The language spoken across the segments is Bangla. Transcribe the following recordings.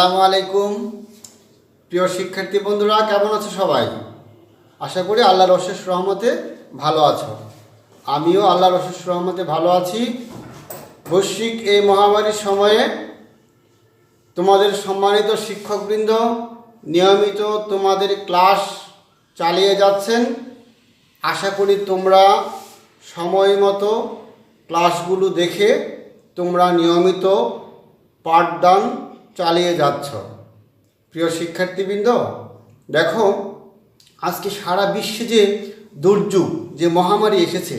আসসালামু আলাইকুম। প্রিয় শিক্ষার্থী বন্ধুরা, কেমন আছো সবাই? আশা করি আল্লাহর অশেষ রহমতে ভালো আছো। আমিও আল্লাহর অশেষ রহমতে ভালো আছি। বৈশ্বিক এই মহামারীর সময়ে তোমাদের সম্মানিত শিক্ষকবৃন্দ, নিয়মিত তোমাদের ক্লাস চালিয়ে যাচ্ছেন। আশা করি তোমরা সময় মতো ক্লাসগুলো দেখে তোমরা নিয়মিত পাঠদান চালিয়ে যাচ্ছ। প্রিয় শিক্ষার্থীবৃন্দ, দেখো, আজকে সারা বিশ্বে যে দুর্যোগ, যে মহামারী এসেছে,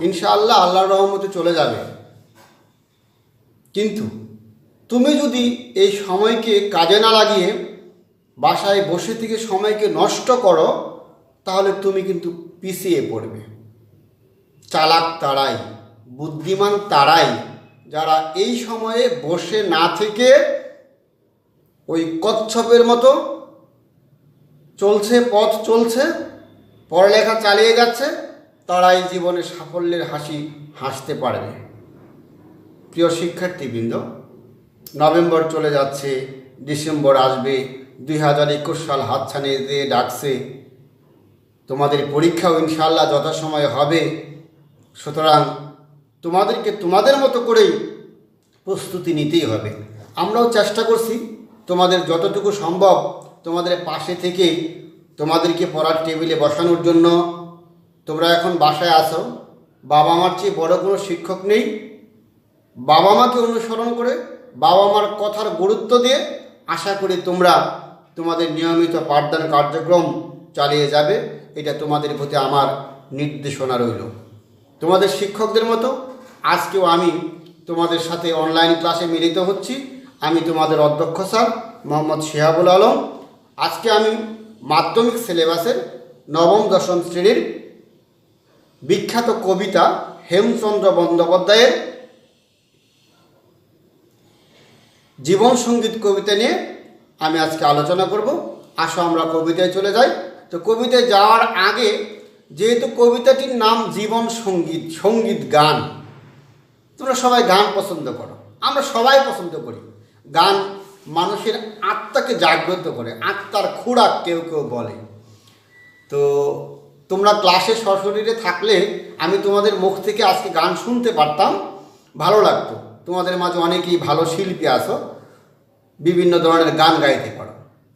ইনশাআল্লাহ আল্লাহর রহমতে চলে যাবে। কিন্তু তুমি যদি এই সময়কে কাজে না লাগিয়ে বাসায় বসে থেকে সময়কে নষ্ট করো, তাহলে তুমি কিন্তু পিছিয়ে পড়বে। চালাক তারাই, বুদ্ধিমান তারাই, যারা এই সময়ে বসে না থেকে ওই কচ্ছপের মতো চলছে, পথ চলছে, পড়ালেখা চালিয়ে যাচ্ছে, তারাই জীবনে সাফল্যের হাসি হাসতে পারবে। প্রিয় শিক্ষার্থীবৃন্দ, নভেম্বর চলে যাচ্ছে, ডিসেম্বর আসবে দুই হাজার একুশ সাল হাতছানি দিয়ে ডাকছে। তোমাদের পরীক্ষাও ইনশাল্লাহ যথাসময়ে হবে। সুতরাং তোমাদেরকে তোমাদের মতো করেই প্রস্তুতি নিতেই হবে। আমরাও চেষ্টা করছি তোমাদের যতটুকু সম্ভব তোমাদের পাশে থেকে তোমাদেরকে পড়ার টেবিলে বসানোর জন্য। তোমরা এখন বাসায় আসো বাবা মার চেয়ে বড় কোনো শিক্ষক নেই। বাবা মাকে অনুসরণ করে বাবা মার কথার গুরুত্ব দিয়ে আশা করি তোমরা তোমাদের নিয়মিত পাঠদান কার্যক্রম চালিয়ে যাবে। এটা তোমাদের প্রতি আমার নির্দেশনা রইল। তোমাদের শিক্ষকদের মতো আজকেও আমি তোমাদের সাথে অনলাইন ক্লাসে মিলিত হচ্ছি। আমি তোমাদের অধ্যক্ষ স্যার, মোহাম্মদ শিহাবুল আলম। আজকে আমি মাধ্যমিক সিলেবাসের নবম, দশম শ্রেণির বিখ্যাত কবিতা হেমচন্দ্র বন্দ্যোপাধ্যায়ের জীবন সংগীত কবিতা নিয়ে আমি আজকে আলোচনা করব। আসো আমরা কবিতায় চলে যাই। তো কবিতায় যাওয়ার আগে যেহেতু কবিতাটির নাম জীবন সংগীত সংগীত গান, তোমরা সবাই গান পছন্দ করো। আমরা সবাই পছন্দ করি। গান মানুষের আত্মাকে জাগ্রত করে, আত্মার খোরাক কেউ কেউ বলে। তো তোমরা ক্লাসে সশরীরে থাকলে আমি তোমাদের মুখ থেকে আজকে গান শুনতে পারতাম, ভালো লাগতো। তোমাদের মাঝে অনেকেই ভালো শিল্পী আসো বিভিন্ন ধরনের গান গাইতে পারো।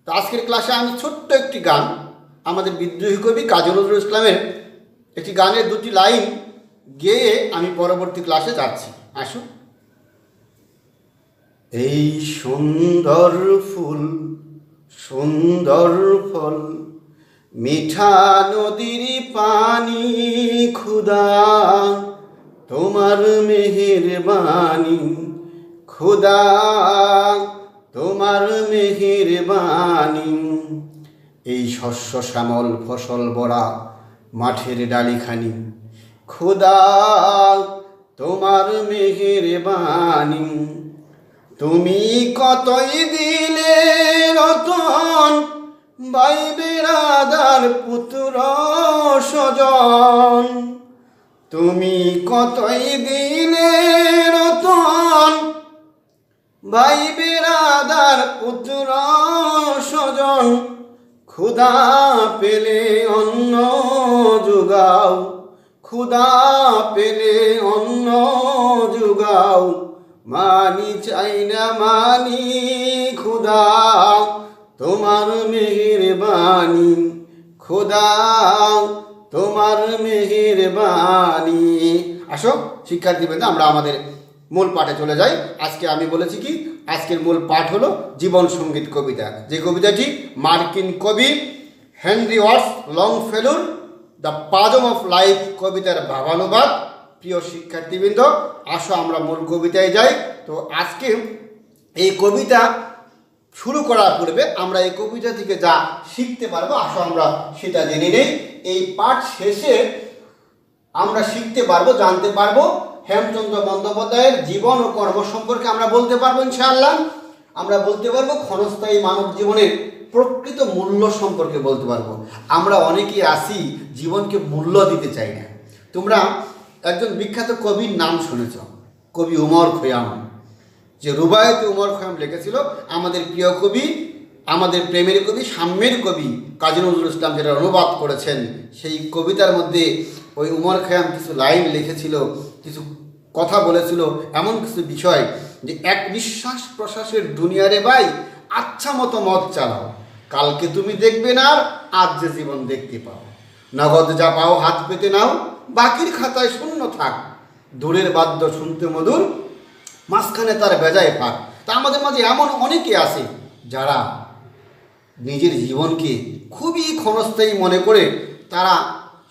তো আজকের ক্লাসে আমি ছোট্ট একটি গান, আমাদের বিদ্রোহী কবি কাজী নজরুল ইসলামের একটি গানের দুটি লাইন গেয়ে আমি পরবর্তী ক্লাসে যাচ্ছি। আসুন। এই সুন্দর ফুল, সুন্দর ফল, মিঠা নদীর পানি খুদা তোমার মেহের বাণী খুদা তোমার মেহের বাণী এই শস্য শ্যামল ফসল বড়া মাঠের ডালিখানি খুদা তোমার মেহের বাণী তুমি কতই দিলে রতন বাইবেরাদার পুত্র স্বজন? তুমি কতই দিলে রতন, ভাই বেরাদার পুত্র স্বজন? ক্ষুধা পেলে অন্ন যোগাও, ক্ষুধা পেলে অন্ন যোগাও। মানি চাই না মানি ক্ষুধা তোমার মেহের বাণী খোদা, তোমার মেহের বাণী আসো, শিক্ষার্থী বৃন্দ, আমরা আমাদের মূল পাঠে চলে যাই। আজকে আমি বলেছি কি, আজকের মূল পাঠ হলো জীবন সংগীত কবিতা। যে কবিতাটি মার্কিন কবি হেনরি ওয়াটস লং ফেলুর দ্য পাজম অফ লাইফ কবিতার ভাবানুবাদ। প্রিয় শিক্ষার্থীবৃন্দ, আসো আমরা মূল কবিতায় যাই। তো আজকে এই কবিতা শুরু করার পূর্বে আমরা এই কবিতা থেকে যা শিখতে পারব, আসো আমরা সেটা জেনে নেই। এই পাঠ শেষে আমরা শিখতে পারব, জানতে পারব হেমচন্দ্র বন্দ্যোপাধ্যায়ের জীবন ও কর্ম সম্পর্কে আমরা বলতে পারব ইনশাআল্লাহ। আমরা বলতে পারব ক্ষণস্থায়ী মানব জীবনের প্রকৃত মূল্য সম্পর্কে বলতে পারব। আমরা অনেকেই আসি, জীবনকে মূল্য দিতে চাই না। তোমরা একজন বিখ্যাত কবির নাম শুনেছ, কবি উমর খৈয়াম, যে রুবায়তে উমর খয়াম লিখেছিল, আমাদের প্রিয় কবি, আমাদের প্রেমের কবি, সাম্যের কবি কাজী নজরুল ইসলাম যেটা অনুবাদ করেছেন, সেই কবিতার মধ্যে ওই উমর খয়াম কিছু লাইন লিখেছিল, কিছু কথা বলেছিল, এমন কিছু বিষয় যে এক নিঃশ্বাস প্রশ্বাসের দুনিয়ারে ভাই আচ্ছা মতো মত চালাও, কালকে তুমি দেখবে না আর আজ যে জীবন দেখতে পাও। নগদ যা পাও হাত পেতে নাও বাকির খাতায় শূন্য থাক। দূরের বাদ্য শুনতে মধুর, মাঝখানে তার বেজায় পাক তা আমাদের মাঝে এমন অনেকে আছে যারা নিজের জীবনকে খুবই ক্ষণস্থায়ী মনে করে তারা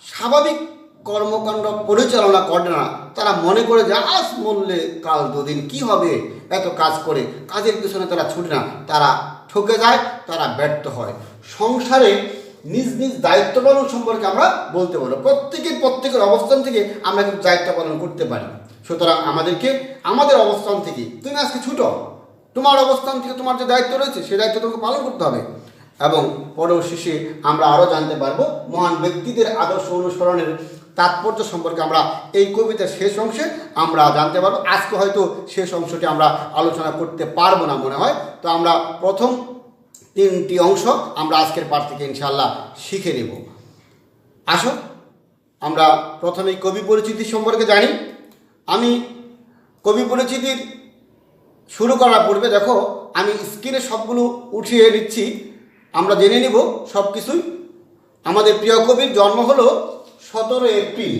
স্বাভাবিক কর্মকাণ্ড পরিচালনা করে না। তারা মনে করে যে, আজ মরলে কাল দুদিন কি হবে? এত কাজ করে কাজের পিছনে তারা ছুটে না। তারা ঠকে যায়, তারা ব্যর্থ হয়। সংসারে নিজ নিজ দায়িত্ব পালন সম্পর্কে আমরা বলতে পারব। প্রত্যেকের প্রত্যেকের অবস্থান থেকে আমরা কিন্তু দায়িত্ব পালন করতে পারি। সুতরাং আমাদেরকে আমাদের অবস্থান থেকে, তুমি আজকে ছুটো, তোমার অবস্থান থেকে তোমার যে দায়িত্ব রয়েছে সেই দায়িত্ব তোমাকে পালন করতে হবে। এবং পরেও শেষে আমরা আরও জানতে পারব, মহান ব্যক্তিদের আদর্শ অনুসরণের তাৎপর্য সম্পর্কে আমরা এই কবিতার শেষ অংশে আমরা জানতে পারব। আজকে হয়তো শেষ অংশটি আমরা আলোচনা করতে পারব না মনে হয়। তো আমরা প্রথম তিনটি অংশ আমরা আজকের পাঠ থেকে ইনশাল্লাহ শিখে নেব। আসো, আমরা প্রথমেই কবি পরিচিতি সম্পর্কে জানি। আমি কবি পরিচিতির শুরু করার পূর্বে দেখো, আমি স্ক্রিনে সবগুলো উঠিয়ে নিচ্ছি। আমরা জেনে নিব সব কিছুই আমাদের প্রিয় কবির জন্ম হলো সতেরো এপ্রিল,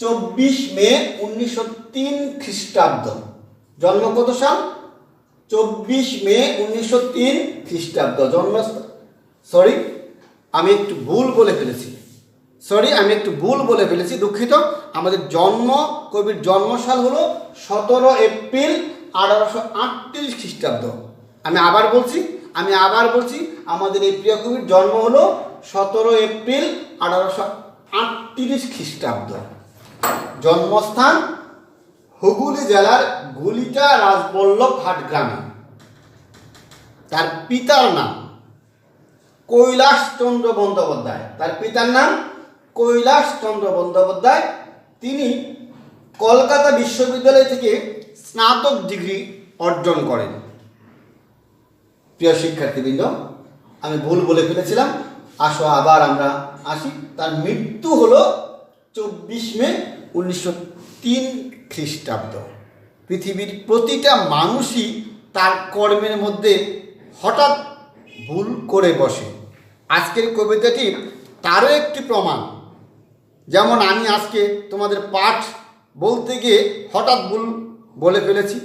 চব্বিশ মে উনিশশো তিন খ্রিস্টাব্দ। জন্ম কত সাল? চব্বিশ মে উনিশশো তিন খ্রিস্টাব্দ জন্ম সরি আমি একটু ভুল বলে ফেলেছি। সরি আমি একটু ভুল বলে ফেলেছি, দুঃখিত। আমাদের জন্ম, কবির জন্মসাল হলো সতেরো এপ্রিল আঠারোশো আটত্রিশ খ্রিস্টাব্দ। আমি আবার বলছি, আমি আবার বলছি, আমাদের এই প্রিয় কবির জন্ম হলো সতেরো এপ্রিল আঠারোশো আটত্রিশ খ্রিস্টাব্দ। জন্মস্থান হুগলি জেলার গুলিটা রাজবল্লভ হাট গ্রামে। তার পিতার নাম কৈলাস চন্দ্র বন্দ্যোপাধ্যায়। তার পিতার নাম কৈলাস চন্দ্র বন্দ্যোপাধ্যায়। তিনি কলকাতা বিশ্ববিদ্যালয় থেকে স্নাতক ডিগ্রি অর্জন করেন। প্রিয় শিক্ষার্থীবৃন্দ, আমি ভুল বলে ফেলেছিলাম। আসো আবার আমরা আসি। তার মৃত্যু হলো চব্বিশ মে উনিশশো তিন খ্রিস্টাব্দ। পৃথিবীর প্রতিটা মানুষই তার কর্মের মধ্যে হঠাৎ ভুল করে বসে। আজকের কবিতাটি তারও একটি প্রমাণ। যেমন আমি আজকে তোমাদের পাঠ বলতে গিয়ে হঠাৎ ভুল বলে ফেলেছি।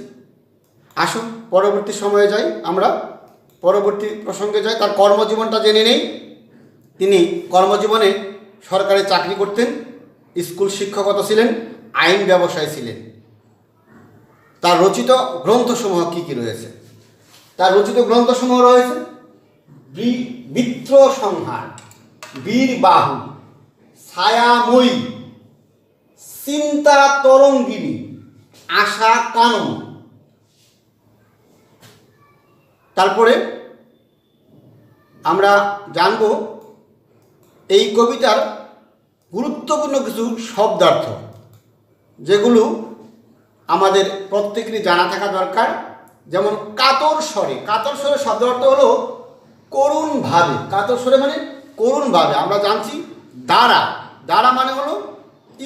আসো পরবর্তী সময়ে যাই আমরা। পরবর্তী প্রসঙ্গে যাই। তার কর্মজীবনটা জেনে নেই। তিনি কর্মজীবনে সরকারি চাকরি করতেন, স্কুল শিক্ষকতা ছিলেন। আইন ব্যবসায় ছিলেন। তার রচিত গ্রন্থসমূহ কী কী রয়েছে? তার রচিত গ্রন্থসমূহ রয়েছে বিত্র সংহার বীর বাহু ছায়াময়ী চিন্তা তরঙ্গিনী আশা কানন তারপরে আমরা জানব এই কবিতার গুরুত্বপূর্ণ কিছু শব্দার্থ। যেগুলো আমাদের প্রত্যেকেরই জানা থাকা দরকার, যেমন কাতর স্বরে। কাতর স্বরে শব্দ অর্থ হলো করুণ ভাবে। কাতর স্বরে মানে করুণ ভাবে। আমরা জানছি দ্বারা। দ্বারা মানে হলো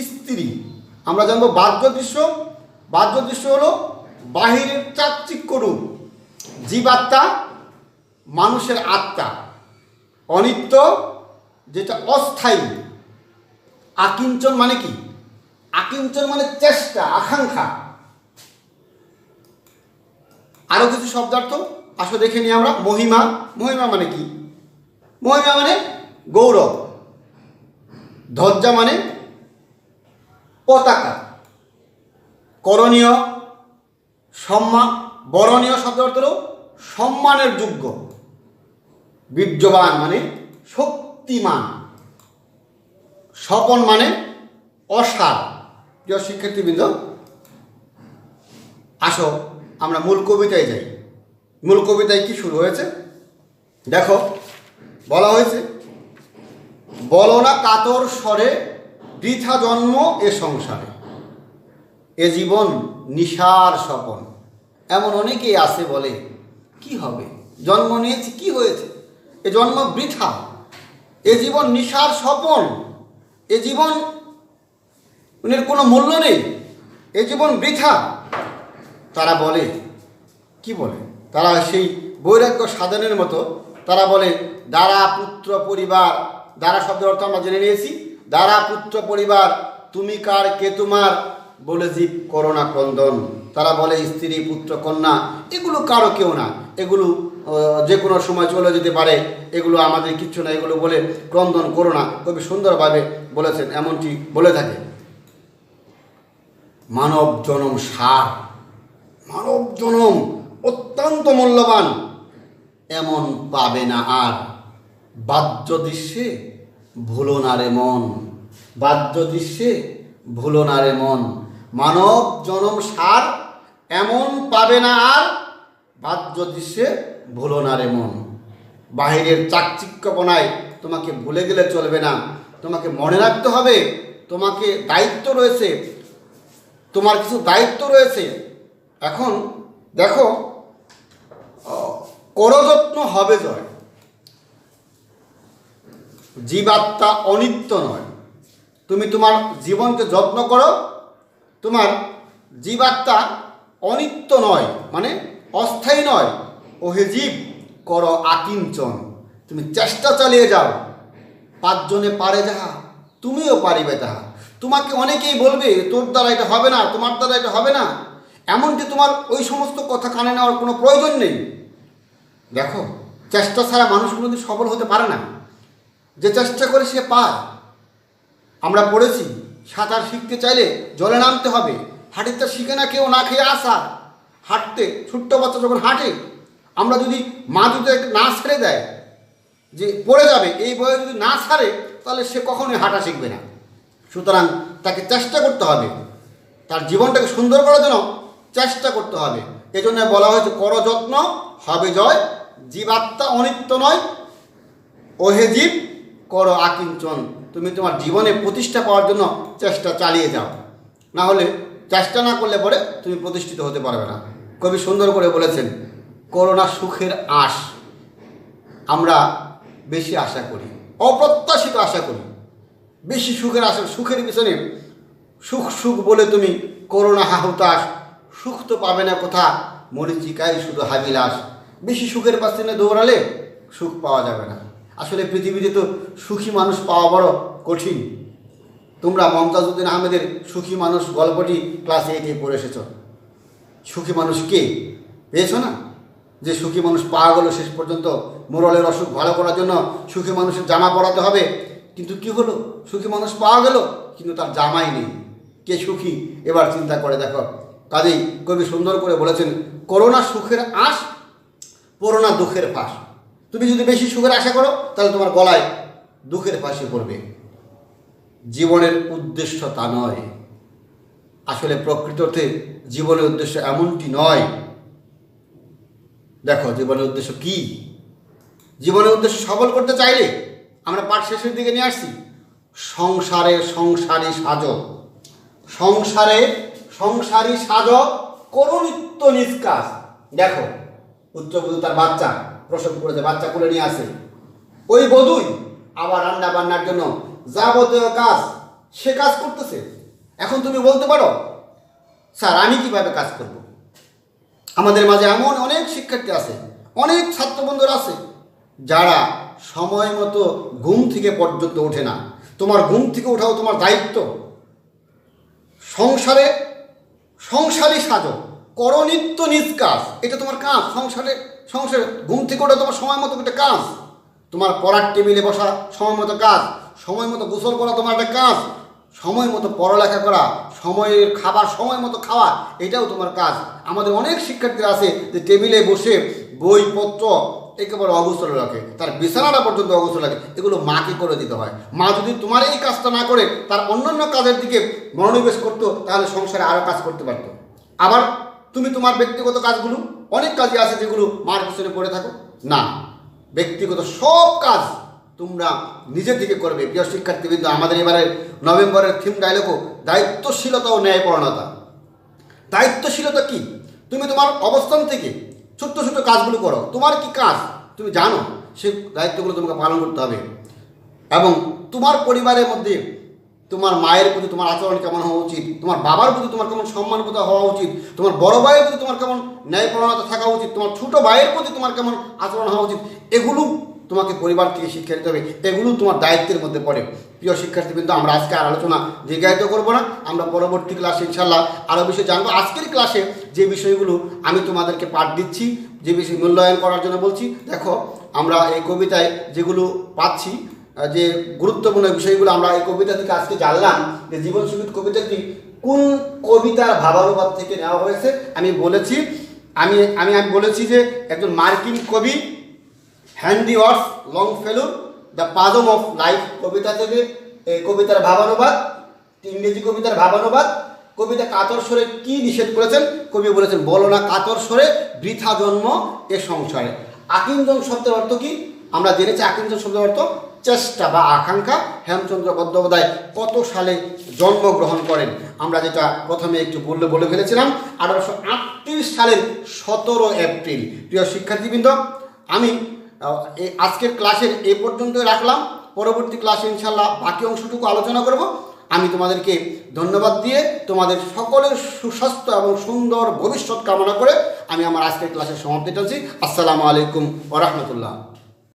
স্ত্রী। আমরা জানব বাহ্য দৃশ্য। বাহ্য দৃশ্য হলো বাহিরের চাকচিক্য রূপ। জীবাত্মা মানুষের আত্মা। অনিত্য, যেটা অস্থায়ী। আকিঞ্চন মানে কি? আকিঞ্চন মানে চেষ্টা, আকাঙ্ক্ষা। আরও কিছু শব্দার্থ? আসো দেখে নিই আমরা। মহিমা। মহিমা মানে কি? মহিমা মানে গৌরব। ধ্বজা মানে পতাকা। করণীয় সম্মান বরণীয় শব্দ অর্থ সম্মানের যোগ্য। বীর্যবান মানে শক্তিমান। স্বপন মানে অসার। প্রিয় শিক্ষার্থীবৃন্দ, আসো, আমরা মূল কবিতায় যাই। মূল কবিতায় কি শুরু হয়েছে? দেখো, বলা হয়েছে, বলো না কাতর স্বরে বৃথা জন্ম এ সংসারে, এ জীবন নিশার স্বপন। এমন অনেকেই আছে বলে, কি হবে? জন্ম নিয়েছি, কি হয়েছে? এ জন্ম বৃথা। এ জীবন নিশার স্বপন। এ জীবন এর কোনো মূল্য নেই। এ জীবন বৃথা। তারা বলে, কি বলে? তারা সেই বৈরাগ্য সাধনের মতো, তারা বলে, দ্বারা পুত্র পরিবার, দ্বারা শব্দের অর্থ আমরা জেনে নিয়েছি। দ্বারা পুত্র পরিবার, তুমি কার, কে তোমার? বলে জীব করোনা ক্রন্দন। তারা বলে, স্ত্রী, পুত্র, কন্যা, এগুলো কারও কেউ না। এগুলো যে কোনো সময় চলে যেতে পারে। এগুলো আমাদের কিচ্ছু না। এগুলো বলে, ক্রন্দন করো না। খুবই সুন্দরভাবে বলেছেন, এমনটি বলে থাকে। মানব জনম সার। মানব জনম অত্যন্ত মূল্যবান। এমন পাবে না আর। বাহ্য দৃশ্যে ভুলো না রে মন। বাহ্য দৃশ্যে ভুলো না রে মন। মানব জনম সার এমন পাবে না আর। বাহ্য দৃশ্যে ভুলো না রে মন। বাহিরের চাকচিক্যপনায় তোমাকে ভুলে গেলে চলবে না। তোমাকে মনে রাখতে হবে, তোমাকে দায়িত্ব রয়েছে তোমার কিছু দায়িত্ব রয়েছে। এখন দেখো করযত্ন হবে জয়। জীবাত্মা অনিত্য নয়। তুমি তোমার জীবনকে যত্ন করো। তোমার জীবাত্মা অনিত্য নয় মানে অস্থায়ী নয়। ওহে জীব, করো আকিঞ্চন। তুমি চেষ্টা চালিয়ে যাও। পাঁচজনে পারে যাহা, তুমিও পারিবে তাহা। তোমাকে অনেকেই বলবে, তোর দ্বারা এটা হবে না, তোমার দ্বারা এটা হবে না। এমনকি তোমার ওই সমস্ত কথা কানে নেওয়ার কোনো প্রয়োজন নেই। দেখো, চেষ্টা ছাড়া মানুষ কোনোদিন সফল হতে পারে না। যে চেষ্টা করে সে পায়। আমরা পড়েছি, সাঁতার শিখতে চাইলে জলে নামতে হবে। হাঁটিতে শিখে না কেউ না খেয়ে আসা। হাঁটতে, ছোট্ট বাচ্চা যখন হাঁটে, আমরা যদি মা যদি না ছেড়ে দেয় যে পড়ে যাবে, এই বয়সে যদি না ছাড়ে, তাহলে সে কখনোই হাঁটা শিখবে না। সুতরাং তাকে চেষ্টা করতে হবে। তার জীবনটাকে সুন্দর করার জন্য চেষ্টা করতে হবে। এজন্য বলা হয়েছে, কর যত্ন, হবে জয়। জীবাত্মা অনিত্য নয়। ওহে জীব, করো আকিঞ্চন। তুমি তোমার জীবনে প্রতিষ্ঠা পাওয়ার জন্য চেষ্টা চালিয়ে যাও। না হলে চেষ্টা না করলে পরে তুমি প্রতিষ্ঠিত হতে পারবে না। কবি সুন্দর করে বলেছেন, করোনা সুখের আশ আমরা বেশি আশা করি, অপ্রত্যাশিত আশা করি। বেশি সুখের আশা, সুখের পিছনে সুখ সুখ বলে তুমি করোনা হাহুতাস সুখ তো পাবে না কোথা? মরিচিকাই শুধু হাবিলাস বেশি সুখের পাশে দৌড়ালে সুখ পাওয়া যাবে না। আসলে পৃথিবীতে তো সুখী মানুষ পাওয়া বড় কঠিন। তোমরা মমতাজউদ্দিন আহমেদের সুখী মানুষ গল্পটি ক্লাস এইটে পড়ে এসেছ। সুখী মানুষ কে? পেয়েছ না? যে সুখী মানুষ পাওয়া গেল শেষ পর্যন্ত মোরলের অসুখ ভালো করার জন্য সুখী মানুষের জামা পরাতে হবে। কিন্তু কি হলো? সুখী মানুষ পাওয়া গেল, কিন্তু তার জামাই নেই। কে সুখী? এবার চিন্তা করে দেখো। কাজেই কবি সুন্দর করে বলেছেন, করোনা সুখের আশ করোনা দুঃখের ফাঁস। তুমি যদি বেশি সুখের আশা করো, তাহলে তোমার গলায় দুঃখের ফাঁসি পড়বে। জীবনের উদ্দেশ্য তা নয়। আসলে প্রকৃততে জীবনের উদ্দেশ্য এমনটি নয়। দেখো, জীবনের উদ্দেশ্য কি? জীবনের উদ্দেশ্য সফল করতে চাইলে আমরা পাঠ শেষের দিকে নিয়ে আসছি। সংসারে সংসারী সাজ। সংসারে সংসারী সাজ, করো নিত্য নিষ্কাশ দেখো উচ্চবধূ তার বাচ্চা, প্রসব করেছে, বাচ্চা কোলে নিয়ে আসে। ওই বধুই আবার রান্না বান্নার জন্য যাবতীয় কাজ, সে কাজ করতেছে। এখন তুমি বলতে পারো, স্যার, আমি কীভাবে কাজ করব? আমাদের মাঝে এমন অনেক শিক্ষার্থী আছে, অনেক ছাত্র বন্ধুরা আছে, যারা সময় মতো ঘুম থেকে পর্যন্ত ওঠে না। তোমার ঘুম থেকে ওঠাও তোমার দায়িত্ব। সংসারে সংসারী সাজো। করো নিত্য কাজ এটা তোমার কাজ। সংসারে সংসারে ঘুম থেকে ওঠা তোমার সময় মতো একটা কাজ। তোমার পড়ার টেবিলে বসা সময় মতো কাজ। সময় মতো গোসল করা তোমার একটা কাজ। সময় মতো পড়ালেখা করা, সময়ের খাবার, সময় মতো খাওয়া, এটাও তোমার কাজ। আমাদের অনেক শিক্ষার্থীরা আছে যে টেবিলে বসে বইপত্র একেবারে অগোছল রাখে। তার বিছানাটা পর্যন্ত অগোছল রাখে। এগুলো মাকে করে দিতে হয়। মা যদি তোমার এই কাজটা না করে, তার অন্যান্য কাজের দিকে মনোনিবেশ করতো, তাহলে সংসারে আরও কাজ করতে পারতো। আবার তুমি তোমার ব্যক্তিগত কাজগুলো, অনেক কাজই আছে যেগুলো মার পিছনে পড়ে থাকো? না। ব্যক্তিগত সব কাজ তোমরা নিজে থেকে করবে। প্রিয় শিক্ষার্থীবৃন্দ, আমাদের এবারে নভেম্বরের থিম ডায়লগও দায়িত্বশীলতা ও ন্যায়পরণতা দায়িত্বশীলতা কি? তুমি তোমার অবস্থান থেকে ছোট্ট ছোট্ট কাজগুলো করো। তোমার কি কাজ? তুমি জানো সে দায়িত্বগুলো তোমাকে পালন করতে হবে। এবং তোমার পরিবারের মধ্যে তোমার মায়ের প্রতি তোমার আচরণ কেমন হওয়া উচিত? তোমার বাবার প্রতি তোমার কেমন সম্মানবোধ হওয়া উচিত? তোমার বড় ভাইয়ের প্রতি তোমার কেমন ন্যায়পরণতা থাকা উচিত? তোমার ছোট ভাইয়ের প্রতি তোমার কেমন আচরণ হওয়া উচিত? এগুলো তোমাকে পরিবার থেকে শিক্ষা দিতে হবে। এগুলো তোমার দায়িত্বের মধ্যে পড়ে। প্রিয় শিক্ষার্থী কিন্তু আমরা আজকে আর আলোচনা দীর্ঘায়িত করব না। আমরা পরবর্তী ক্লাসে ইনশাল্লাহ আরও বিষয়ে জানব। আজকের ক্লাসে যে বিষয়গুলো আমি তোমাদেরকে পাঠ দিচ্ছি, যে বিষয় মূল্যায়ন করার জন্য বলছি, দেখো, আমরা এই কবিতায় যেগুলো পাচ্ছি, যে গুরুত্বপূর্ণ বিষয়গুলো আমরা এই কবিতা থেকে আজকে জানলাম, যে জীবন সংগীত কবিতাটি কোন কবিতার ভাবানুবাদ থেকে নেওয়া হয়েছে, আমি বলেছি, আমি আমি আমি বলেছি যে একজন মার্কিন কবি, হ্যান্ডি ওয়ার্স লং ফেলুর দ্য পাজম অফ লাইফ কবিতা থেকে কবিতার ভাবানুবাদ ইংরেজি কবিতার ভাবানুবাদ কবিতা কাতর স্বরে কি নিষেধ করেছেন? কবি বলেছেন, বলো না কাতর স্বরে বৃথা জন্ম এ সংসারে। আকিঞ্জন শব্দের অর্থ কি? আমরা জেনেছি আকিঞ্জন শব্দের অর্থ চেষ্টা বা আকাঙ্ক্ষা। হেমচন্দ্র বন্দ্যোপাধ্যায় কত সালে জন্মগ্রহণ করেন? আমরা যেটা প্রথমে একটু বললে বলে ফেলেছিলাম, আঠারোশো আটত্রিশ সালের সতেরো এপ্রিল। প্রিয় শিক্ষার্থীবৃন্দ, আমি আজকের ক্লাসের এ পর্যন্ত রাখলাম। পরবর্তী ক্লাসে ইনশাল্লাহ বাকি অংশটুকু আলোচনা করব। আমি তোমাদেরকে ধন্যবাদ দিয়ে তোমাদের সকলের সুস্বাস্থ্য এবং সুন্দর ভবিষ্যৎ কামনা করে আমি আমার আজকের ক্লাসের সমাপ্তি টানছি। আসসালামু আলাইকুম ওরহমতুল্লাহ